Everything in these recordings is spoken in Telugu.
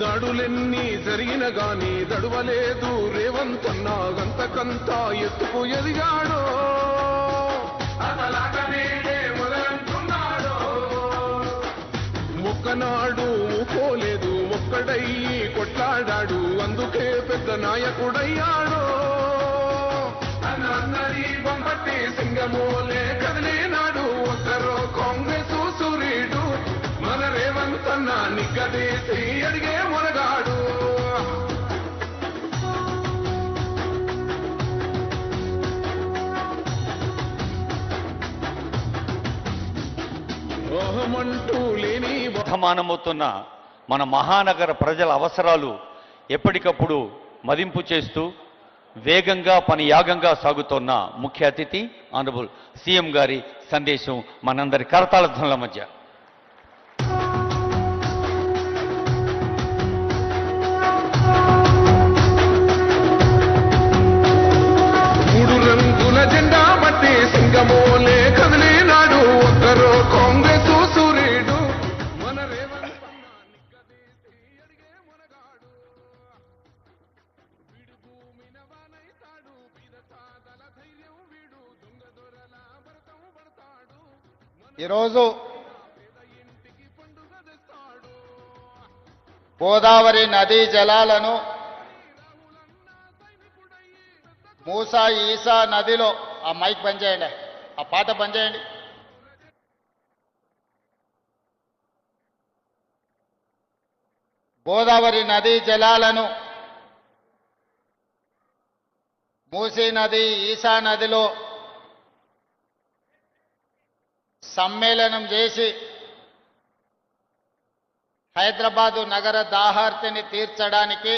దాడులెన్ని జరిగిన గాని దడువలేదు. రేవంతన్నా గంతకంతా ఎత్తుకు ఎదిగాడో. మొక్కనాడు పోలేదు ఒక్కడయ్యి కొట్లాడాడు అందుకే పెద్ద నాయకుడయ్యాడు. అన్నది బొమ్మట్టి సింగమోలే కదిలేనాడు ఒక్కరో కాంగ్రెస్ సూర్యుడు మన రేవంతన్న నిగ్గదీసి రోహమంటూ లేని వర్ధమానమవుతున్న మన మహానగర ప్రజల అవసరాలు ఎప్పటికప్పుడు మదింపు చేస్తూ వేగంగా పని యాగంగా సాగుతోన్న ముఖ్య అతిథి ఆనరబుల్ సీఎం గారి సందేశం మనందరి కరతాళ మధ్య. ఈరోజు గోదావరి నదీ జలాలను మూసా ఈసా నదిలో ఆ మైక్ బంద్ చేయండి. ఆ పాట బంద్ చేయండి. గోదావరి నదీ జలాలను మూసీ నది ఈసా నదిలో సమ్మేళనం చేసి హైదరాబాదు నగర దాహార్తిని తీర్చడానికి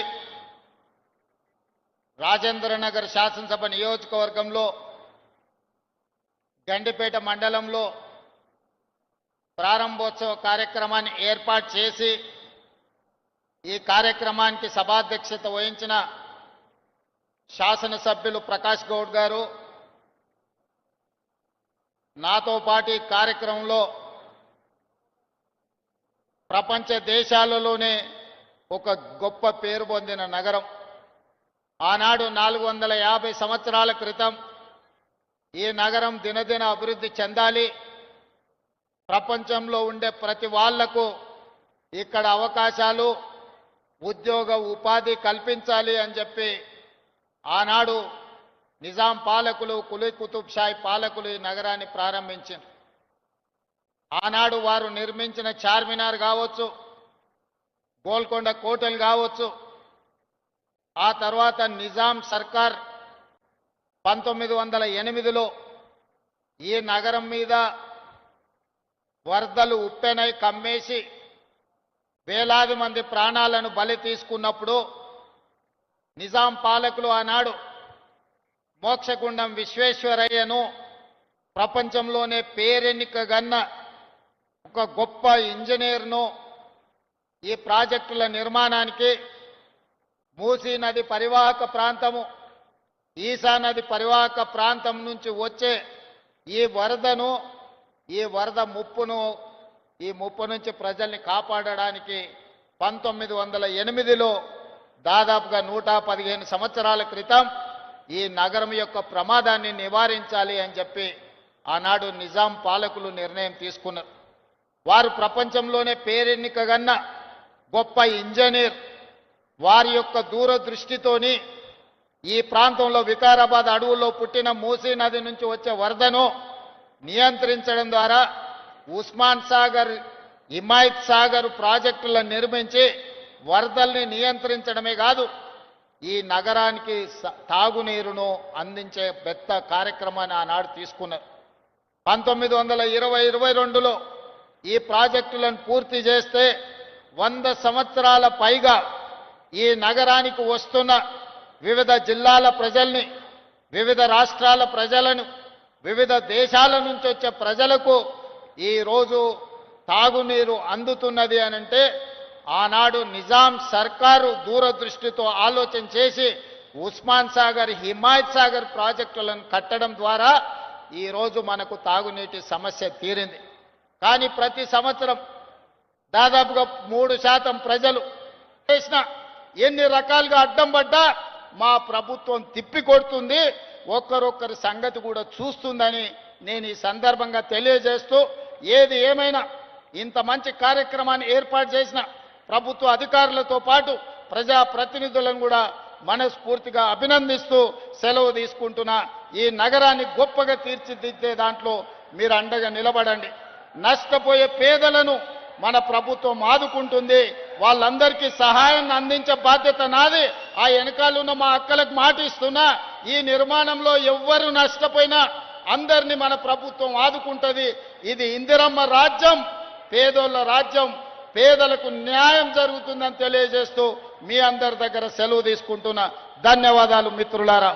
రాజేంద్రనగర్ శాసనసభ నియోజకవర్గంలో గండిపేట మండలంలో ప్రారంభోత్సవ కార్యక్రమాన్ని ఏర్పాటు చేసి ఈ కార్యక్రమానికి సభాధ్యక్షత వహించిన శాసనసభ్యులు ప్రకాష్ గౌడ్ గారు నాతో పాటు కార్యక్రమంలో ప్రపంచ దేశాలలోనే ఒక గొప్ప పేరు పొందిన నగరం. ఆనాడు నాలుగు వందల యాభై సంవత్సరాల క్రితం ఈ నగరం దినదిన అభివృద్ధి చెందాలి. ప్రపంచంలో ఉండే ప్రతి వాళ్ళకు ఇక్కడ అవకాశాలు ఉద్యోగ ఉపాధి కల్పించాలి అని చెప్పి ఆనాడు నిజాం పాలకులు కులీ కుతుబ్ షాయి పాలకులు ఈ నగరాన్ని ప్రారంభించారు. ఆనాడు వారు నిర్మించిన చార్మినార్ కావచ్చు గోల్కొండ కోటలు కావచ్చు ఆ తర్వాత నిజాం సర్కార్ పంతొమ్మిది వందల ఎనిమిదిలో ఈ నగరం మీద వరదలు ఉప్పెనై కమ్మేసి వేలాది మంది ప్రాణాలను బలి తీసుకున్నప్పుడు నిజాం పాలకులు ఆనాడు మోక్షగుండం విశ్వేశ్వరయ్యను ప్రపంచంలోనే పేరెన్నికగన్న ఒక గొప్ప ఇంజనీర్ను ఈ ప్రాజెక్టుల నిర్మాణానికి మూసీ నది పరివాహక ప్రాంతము ఈశా నది పరివాహక ప్రాంతం నుంచి వచ్చే ఈ వరదను ఈ వరద ముప్పును ఈ ముప్పు నుంచి ప్రజల్ని కాపాడడానికి పంతొమ్మిది వందల ఎనిమిదిలో దాదాపుగా నూట పదిహేను సంవత్సరాల క్రితం ఈ నగరం యొక్క ప్రమాదాన్ని నివారించాలి అని చెప్పి ఆనాడు నిజాం పాలకులు నిర్ణయం తీసుకున్నారు. వారు ప్రపంచంలోనే పేరెన్నికగన్న గొప్ప ఇంజనీర్. వారి యొక్క దూరదృష్టితోని ఈ ప్రాంతంలో వికారాబాద్ అడవుల్లో పుట్టిన మూసీ నది నుంచి వచ్చే వరదను నియంత్రించడం ద్వారా ఉస్మాన్ సాగర్ హిమాయత్ సాగర్ ప్రాజెక్టులను నిర్మించి వరదల్ని నియంత్రించడమే కాదు ఈ నగరానికి స- తాగునీరును అందించే పెద్ద కార్యక్రమాన్ని ఆనాడు తీసుకున్నారు పంతొమ్మిది వందల ఇరవై ఇరవై రెండులో ఈ ప్రాజెక్టులను పూర్తి చేస్తే వంద సంవత్సరాల పైగా ఈ నగరానికి వస్తున్న వివిధ జిల్లాల ప్రజల్ని వివిధ రాష్ట్రాల ప్రజలను వివిధ దేశాల నుంచి వచ్చే ప్రజలకు ఈరోజు తాగునీరు అందుతున్నది అనంటే ఆనాడు నిజాం సర్కారు దూరదృష్టితో ఆలోచన చేసి ఉస్మాన్ సాగర్ హిమాయత్ సాగర్ ప్రాజెక్టులను కట్టడం ద్వారా ఈరోజు మనకు తాగునీటి సమస్య తీరింది. కానీ ప్రతి సంవత్సరం దాదాపుగా మూడు శాతం ప్రజలు చేసిన ఎన్ని రకాలుగా అడ్డం పడ్డా మా ప్రభుత్వం తిప్పి కొడుతుంది. ఒక్కరొక్కరి సంగతి కూడా చూస్తుందని నేను ఈ సందర్భంగా తెలియజేస్తూ ఏది ఏమైనా ఇంత మంచి కార్యక్రమాన్ని ఏర్పాటు చేసిన ప్రభుత్వ అధికారులతో పాటు ప్రజా ప్రతినిధులను కూడా మనస్ఫూర్తిగా అభినందిస్తూ సెలవు తీసుకుంటున్నా ఈ నగరాన్ని గొప్పగా తీర్చిదిద్దే దాంట్లో మీరు అండగా నిలబడండి. నష్టపోయే పేదలను మన ప్రభుత్వం ఆదుకుంటుంది. వాళ్ళందరికీ సహాయాన్ని అందించే బాధ్యత నాది. ఆ వెనకాలన్న మా అక్కలకు మాట ఇస్తున్నా ఈ నిర్మాణంలో ఎవ్వరు నష్టపోయినా అందరినీ మన ప్రభుత్వం ఆదుకుంటుంది. ఇది ఇందిరమ్మ రాజ్యం పేదోళ్ళ రాజ్యం. పేదలకు న్యాయం జరుగుతుందని తెలియజేస్తూ మీ అందరి దగ్గర సెలవు తీసుకుంటున్నా. ధన్యవాదాలు మిత్రులారా.